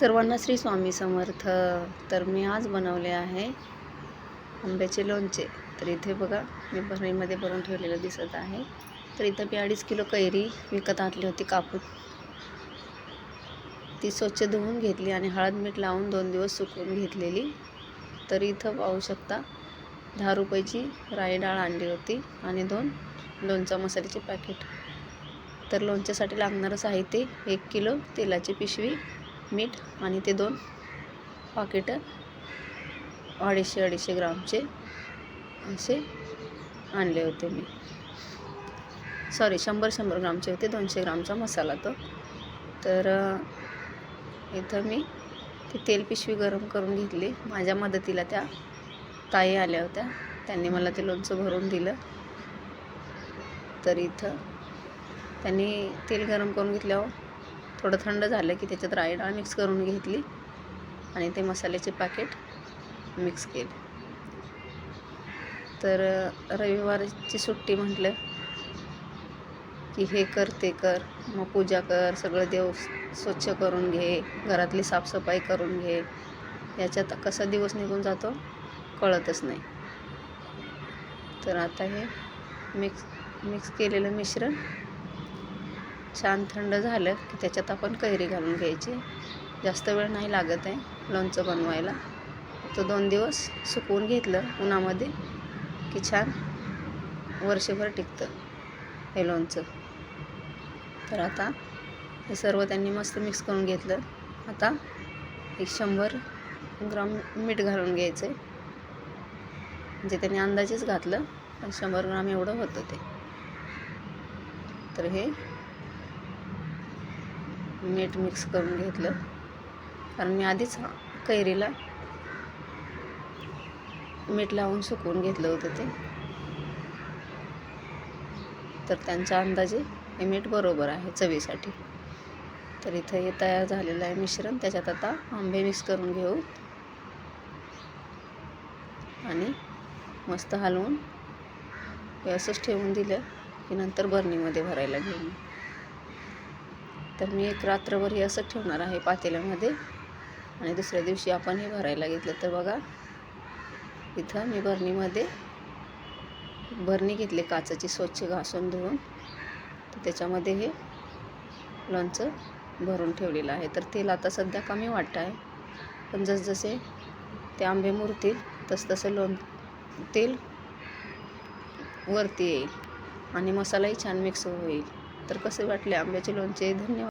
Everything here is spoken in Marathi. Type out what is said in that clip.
सर्वांना श्री स्वामी समर्थ. तर मी आज बनवले आहे आंब्याचे लोणचे. तर इथे बघा मी भरणीमध्ये भरून ठेवलेलं दिसत आहे. तर इथं मी अडीच किलो कैरी विकत आणली होती कापून. ती स्वच्छ धुवून घेतली आणि हळद मीठ लावून दोन दिवस सुकवून घेतलेली. तर इथं पाहू शकता दहा रुपयाची राई डाळ आणली होती आणि दोन लोणचा मसाल्याचे पॅकेट. तर लोणच्यासाठी लागणारं साहित्य एक किलो तेलाची पिशवी मीठ आणि ते दोन पाकिटं अडीचशे अडीचशे ग्रामचे असे आणले होते मी. सॉरी शंभर शंभर ग्रामचे होते दोनशे ग्रामचा मसाला तो. तर इथं मी ती तेल पिशवी गरम करून घेतली. माझ्या मदतीला त्या ताई आल्या होत्या. त्यांनी मला ते लोणचं भरून दिलं. तर इथं त्यांनी तेल गरम करून घेतल्यावर थोडं थंड झालं की त्याच्यात राई डाळ मिक्स करून घेतली आणि ते मसाल्याचे पाकेट मिक्स केले. तर रविवारची सुट्टी म्हटलं की हे कर ते कर मग पूजा कर सगळं देव स्वच्छ करून घे घरातली साफसफाई करून घे. याच्यात कसा दिवस निघून जातो कळतच नाही. तर आता हे मिक्स मिक्स केलेलं मिश्रण छान थंड झालं की त्याच्यात आपण कैरी घालून घ्यायची. जास्त वेळ नाही लागत आहे लोणचं बनवायला. तो दोन दिवस सुकवून घेतलं उन्हामध्ये की छान वर्षभर टिकतं हे लोणचं. तर आता हे सर्व त्यांनी मस्त मिक्स करून घेतलं. आता एक शंभर ग्राम मीठ घालून घ्यायचं आहे म्हणजे त्यांनी अंदाजेच घातलं पण शंभर ग्राम एवढं होतं ते. तर हे मीठ मिक्स करून घेतलं. कारण मी आधीच कैरीला मीठ लावून सुकवून घेतलं होतं ते. तर त्यांच्या अंदाजे हे मीठ बरोबर आहे चवीसाठी. तर इथं हे तयार झालेलं आहे मिश्रण. त्याच्यात आता आंबे मिक्स करून घेऊ. आणि मस्त हलवून हे असंच ठेवून दिलं की नंतर बरणीमध्ये भरायला घेऊ. तर मी एक रात्रभर हे असं ठेवणार आहे पातेल्यामध्ये. आणि दुसऱ्या दिवशी आपण हे भरायला घेतलं तर बघा इथं मी भरणीमध्ये भरणी घेतली काचाची स्वच्छ घासून धुवून. तर त्याच्यामध्ये हे लोणचं भरून ठेवलेलं आहे. तर तेल आता सध्या कमी वाटतं आहे. पण जसजसे ते आंबे मुरतील तसतसं लोण तेल वरती येईल. आणि मसालाही छान मिक्स होईल. तर कसे वाटले आंब्याचे लोणचे? धन्यवाद.